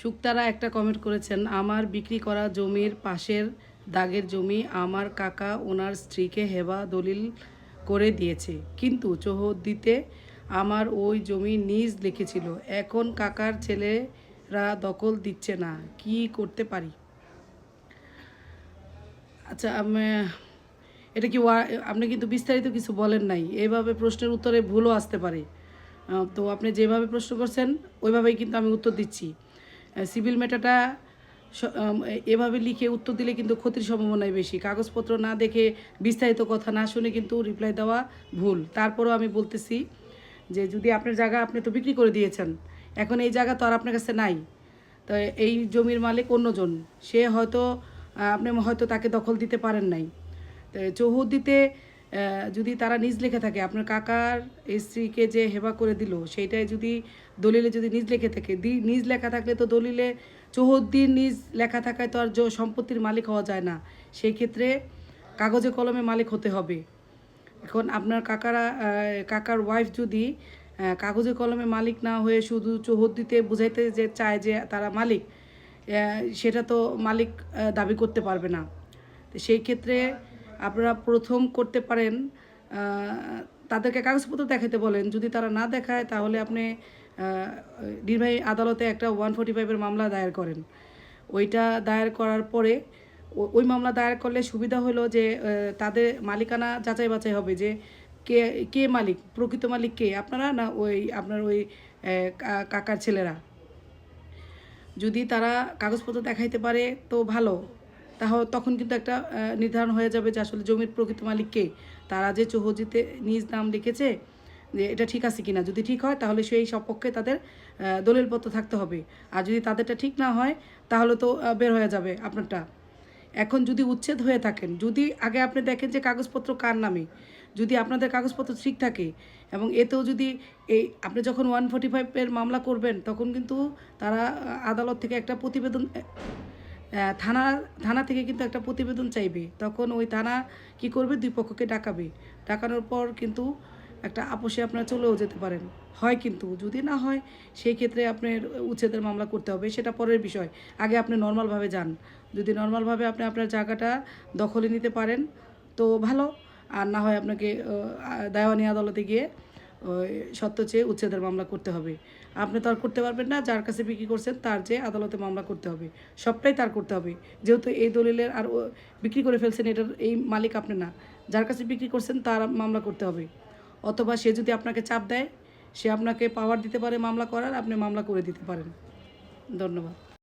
শুক্তারা একটা কমেন্ট করেছেন, আমার বিক্রি করা জমির পাশের দাগের জমি আমার কাকা ওনার স্ত্রীকে হেবা দলিল করে দিয়েছে। কিন্তু চৌহদ্দিতে আমার ওই জমি নিজ লিখেছিল। এখন কাকার ছেলেরা দখল দিচ্ছে না, কি করতে পারি? আচ্ছা আমি, এটা কি আপনি কিন্তু বিস্তারিত কিছু বলেন নাই। এভাবে প্রশ্নের উত্তরে ভুলও আসতে পারে। তো আপনি যেভাবে প্রশ্ন করছেন, ওইভাবেই কিন্তু আমি উত্তর দিচ্ছি। সিভিল ম্যাটারটা এভাবে লিখে উত্তর দিলে কিন্তু ক্ষতির সম্ভাবনাই বেশি। কাগজপত্র না দেখে বিস্তারিত কথা না শুনে কিন্তু রিপ্লাই দেওয়া ভুল। তারপরেও আমি বলতেছি যে যদি আপনার জায়গা আপনি তো বিক্রি করে দিয়েছেন, এখন এই জায়গা তো আর আপনার কাছে নাই। তো এই জমির মালিক অন্যজন। সে হয়তো আপনি হয়তো তাকে দখল দিতে পারেন নাই। তো চৌহদ্দিতে যদি তারা নিজ লেখে থাকে, আপনার কাকার স্ত্রীকে যে হেবা করে দিল, সেইটাই যদি দলিলে যদি নিজ লেখে থাকে নিজ লেখা থাকলে তো দলিলে চৌহদ্দির নিজ লেখা থাকায় তো আর সম্পত্তির মালিক হওয়া যায় না। সেই ক্ষেত্রে কাগজে কলমে মালিক হতে হবে। এখন আপনার কাকারা কাকার ওয়াইফ যদি কাগজে কলমে মালিক না হয়ে শুধু চৌহদ্দিতে বুঝাইতে যে, চায় যে তারা মালিক সেটা তো মালিক দাবি করতে পারবে না। তো সেই ক্ষেত্রে আপনারা প্রথম করতে পারেন তাদেরকে কাগজপত্র দেখাতে বলেন। যদি তারা না দেখায়, তাহলে আপনি নির্বাহী আদালতে একটা ওয়ান ফোর্টি ফাইভের মামলা দায়ের করেন। ওইটা দায়ের করার পরে ওই মামলা দায়ের করলে সুবিধা হলো যে তাদের মালিকানা যাচাই বাছাই হবে যে, কে কে মালিক, প্রকৃত মালিক কে? আপনারা না ওই, আপনার ওই কাকার ছেলেরা? যদি তারা কাগজপত্র দেখাইতে পারে, তো ভালো। তাহলে তখন কিন্তু একটা নির্ধারণ হয়ে যাবে যে আসলে জমির প্রকৃত মালিক কে। তারা যে চৌহজিতে নিজ নাম লিখেছে যে এটা ঠিক আছে কিনা। যদি ঠিক হয় তাহলে সেই সপক্ষে তাদের দলিলপত্র থাকতে হবে। আর যদি তাদেরটা ঠিক না হয় তাহলে তো বের হয়ে যাবে আপনারটা। এখন যদি উচ্ছেদ হয়ে থাকেন, যদি আগে আপনি দেখেন যে কাগজপত্র কার নামে, যদি আপনাদের কাগজপত্র ঠিক থাকে এবং এতেও যদি এই আপনি যখন ওয়ান ফোর্টি ফাইভের মামলা করবেন, তখন কিন্তু তারা আদালত থেকে একটা প্রতিবেদন থানা থানা থেকে কিন্তু একটা প্রতিবেদন চাইবে। তখন ওই থানা কি করবে? দুই পক্ষকে ডাকাবে। ডাকানোর পর কিন্তু একটা আপোষে আপনারা চলেও যেতে পারেন। হয় কিন্তু যদি না হয় সেই ক্ষেত্রে আপনার উচ্ছেদের মামলা করতে হবে। সেটা পরের বিষয়। আগে আপনি নর্মালভাবে যান। যদি নর্মালভাবে আপনি আপনার জায়গাটা দখলে নিতে পারেন তো ভালো। আর না হয় আপনাকে আহ, দেওয়ানি আদালতে গিয়ে সত্য চেয়ে উচ্ছেদের মামলা করতে হবে। আপনি তো আর করতে পারবেন না, যার কাছে বিক্রি করছেন তার চেয়ে আদালতে মামলা করতে হবে। সবটাই তার করতে হবে। যেহেতু এই দলিলের আর বিক্রি করে ফেলছেন এটার এই মালিক আপনি না। যার কাছে বিক্রি করছেন তার মামলা করতে হবে। অথবা সে যদি আপনাকে চাপ দেয়, সে আপনাকে পাওয়ার দিতে পারে মামলা করার, আপনি মামলা করে দিতে পারেন। ধন্যবাদ।